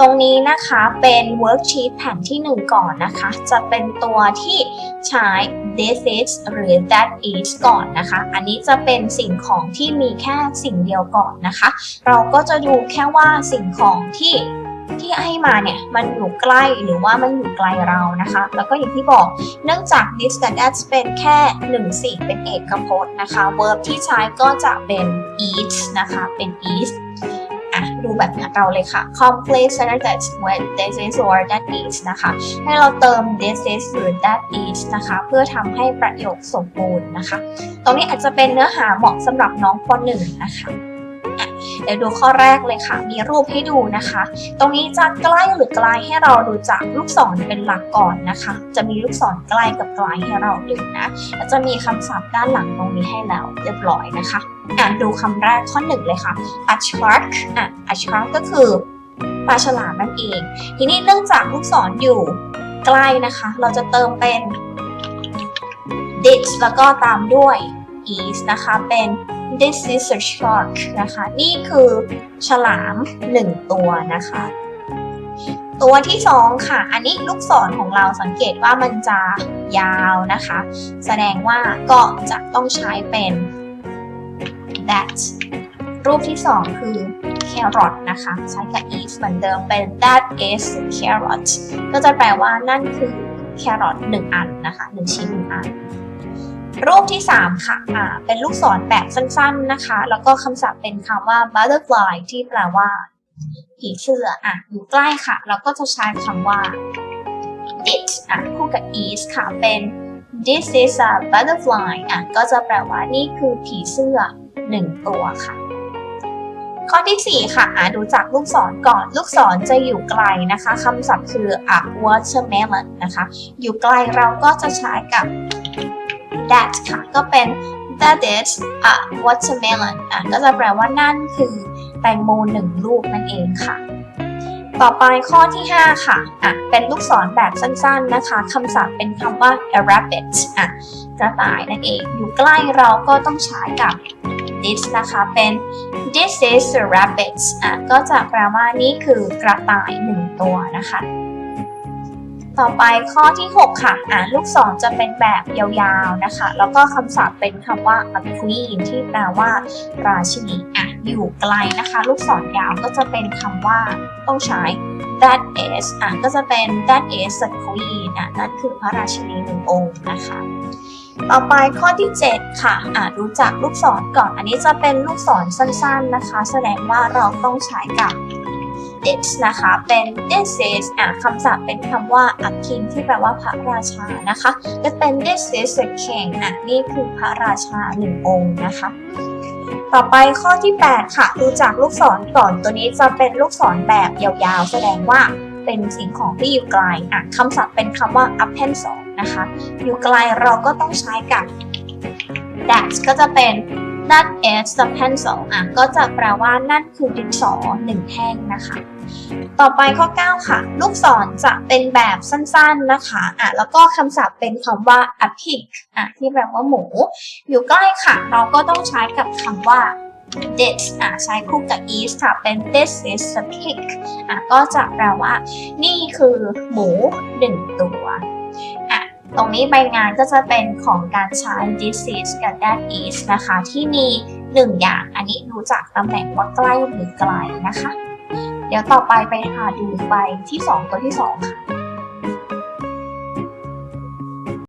ตรงนี้นะคะเป็น worksheet แผ่นที่ 1 ก่อนนะคะ จะเป็นตัวที่ใช้ this is หรือ that is ก่อนนะคะ อันนี้จะเป็นสิ่งของที่มีแค่สิ่งเดียวก่อนนะคะ เราก็จะดูแค่ว่าสิ่งของที่ที่ให้มาเนี่ยมันอยู่ใกล้หรือว่ามันอยู่ไกลเรานะคะ แล้วก็อย่างที่บอกเนื่องจาก this กับ that เป็นแค่1สิ่งเป็นเอกพจน์นะคะ verb ที่ใช้ก็จะเป็น eat นะคะเป็น eat อะดูแบบเราเลยค่ะ complete sentence with this is or that is นะคะ ให้เราเติม this is หรือ that is นะคะ เพื่อทำให้ประโยคสมบูรณ์นะคะ ตรงนี้อาจจะเป็นเนื้อหาเหมาะสำหรับน้องป .1 นะคะอะเดี๋ยวดูข้อแรกเลยค่ะ มีรูปให้ดูนะคะ ตรงนี้จะใกล้หรือไกลให้เราดูจากลูกศรเป็นหลักก่อนนะคะ จะมีลูกศรใกล้กับไกลให้เราดูนะจะมีคำศัพท์ด้านหลังตรงนี้ให้แล้วเรียบร้อยนะคะ อ่านดูคำแรกข้อหนึ่งเลยค่ะ a shark อะ a shark ก็คือปลาฉลามนั่นเอง ทีนี้เนื่องจากลูกศรอยู่ใกล้นะคะ เราจะเติมเป็น this แล้วก็ตามด้วย is นะคะ เป็น this is a shark นะคะ นี่คือฉลามหนึ่งตัวนะคะ ตัวที่สองค่ะ อันนี้ลูกศรของเราสังเกตว่ามันจะยาวนะคะ แสดงว่าก็จะต้องใช้เป็น that รูปที่สองคือ carrot นะคะ ใช้กับ is เหมือนเดิมเป็น that is carrot ก็จะแปลว่านั่นคือ carrot หนึ่งอันนะคะหนึ่งชิ้นหนึ่งอัน รูปที่ 3 ค่ะอ่าเป็นลูกศรแบบสั้นๆนะคะ แล้วก็คำศัพท์เป็นคำว่า butterfly ที่แปลว่าผีเสื้ออะอยู่ใกล้ค่ะ เราก็จะใช้คำว่า it อะคู่กับ is ค่ะเป็น this is a butterfly อะก็จะแปลว่านี่คือผีเสื้อ หนึ่งตัวค่ะ ข้อที่ 4 ค่ะอ่าดูจากลูกศรก่อน ลูกศรจะอยู่ไกลนะคะคำศัพท์คือ a watermelon นะคะ อยู่ไกลเราก็จะใช้กับ that ค่ะ ก็เป็น that is a watermelon อะก็จะแปลว่านั่นคือแตงโมหนึ่งลูกนั่นเองค่ะ ต่อไปข้อที่ 5 ค่ะ อะ เป็นลูกศรแบบสั้นๆนะคะคำศัพท์เป็นคำว่า a rabbit อะ กระต่ายนั่นเอง อยู่ใกล้เราก็ต้องใช้กับ this นะคะเป็น this is a rabbit อะก็จะแปลว่านี่คือกระต่ายหนึ่งตัวนะคะ ต่อไปข้อที่ 6 ค่ะ อ่าลูกศรจะเป็นแบบยาวๆนะคะ แล้วก็คำศัพท์เป็นคำว่า a queen ที่แปลว่าราชินีอะ อยู่ไกลนะคะ ลูกศรยาวก็จะเป็นคำว่าต้องใช้ that is อะก็จะเป็น that is a queen อะนั่นคือพระราชินีหนึ่งองค์นะคะ ต่อไปข้อที่ 7 ค่ะอ่าดูจากลูกศรก่อน อันนี้จะเป็นลูกศรสั้นๆนะคะ แสดงว่าเราต้องใช้กับ this นะคะ เป็น this is อะคำศัพท์เป็นคำว่า a king ที่แปลว่าพระราชานะคะจะเป็น this is a king อะนี่คือพระราชาหนึ่งองค์นะคะ ต่อไปข้อที่ 8 ค่ะดูจากลูกศรก่อนตัวนี้จะเป็นลูกศรแบบยาวๆ แสดงว่าเป็นสิ่งของที่อยู่ไกลอะคำศัพท์เป็นคำว่า up pen 2นะคะ อยู่ไกลเราก็ต้องใช้กับ that ก็จะเป็น that is the pencil อะก็จะแปลว่านั่นคือดินสอหนึ่งแท่งนะคะ ต่อไปข้อ 9 ค่ะ ลูกศรจะเป็นแบบสั้นๆนะคะอะแล้วก็คำศัพท์เป็นคำว่า a pig อะที่แปลว่าหมู อยู่ใกล้ค่ะ เราก็ต้องใช้กับคำว่า this อะใช้คู่กับ is ค่ะ เป็น this is a pig อะก็จะแปลว่า นี่คือหมูหนึ่งตัวอะ ตรงนี้ใบงานก็จะเป็นของการใช้ this is กับ that is นะคะ ที่มีหนึ่งอย่าง อันนี้ดูจากตำแหน่งว่าใกล้หรือไกลนะคะ เดี๋ยวต่อไปไปหาดูใบที่ 2 ตัวที่ 2 ค่ะ